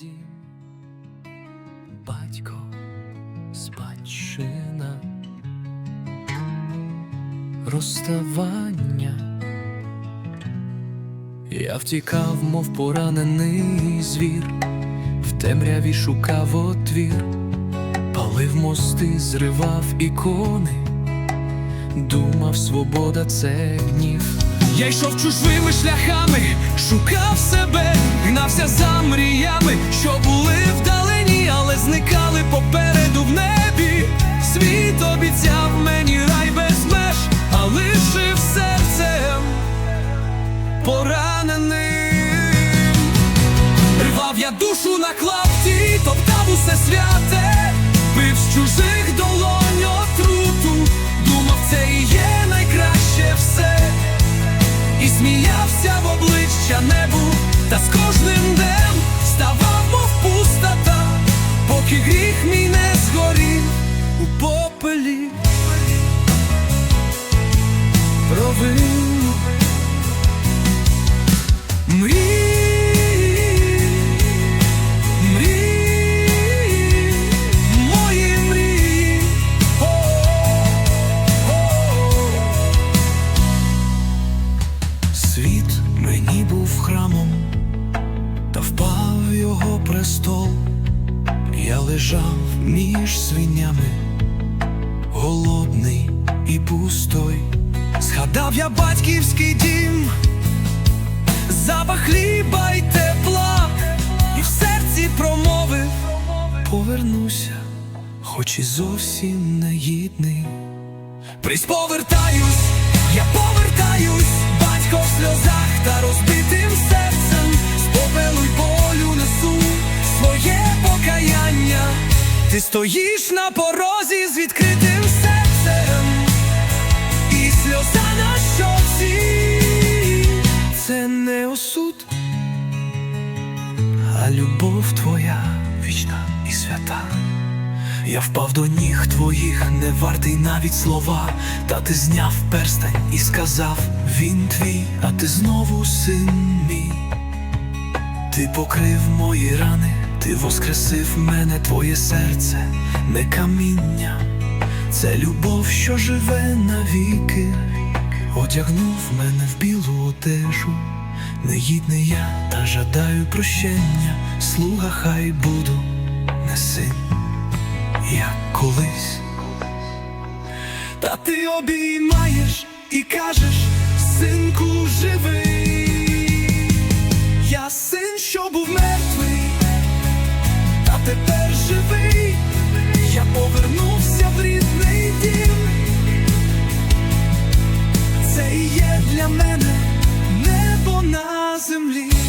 дім, батько, спадщина, розставання. Я втікав, мов поранений звір, в темряві шукав отвір, палив мости, зривав ікони, думав, свобода це гнів. Я йшов чужими шляхами, шукав себе, гнався за мріями, що були вдалині, але зникали попереду в небі. Світ обіцяв мені рай без меж, а лишив серцем пораненим. Рвав я душу на клапті, обличчя небу, та з кожним днем ставав, мов пустота, поки гріх мій не згорів у попелі. Провину престол. Я лежав між свинями, голодний і пустой. Згадав я батьківський дім запах хліба й тепла, і в серці промовив Повернуся, хоч і зовсім не гідний. Прись повертаюсь, я повертаюсь, Ти стоїш на порозі з відкритим серцем, і сльоза на щоці це не осуд, а любов твоя вічна і свята. Я впав до ніг твоїх, не вартий навіть слова, та ти зняв перстень і сказав він твій, а ти знову син мій. Ти покрив мої рани, ти воскресив мене, твоє серце, не каміння, це любов, що живе навіки, одягнув мене в білу одежу, негідний я, та жадаю прощення, слуга хай буду, не син, як колись. Та ти обіймаєш і кажеш, синку, живий. землі.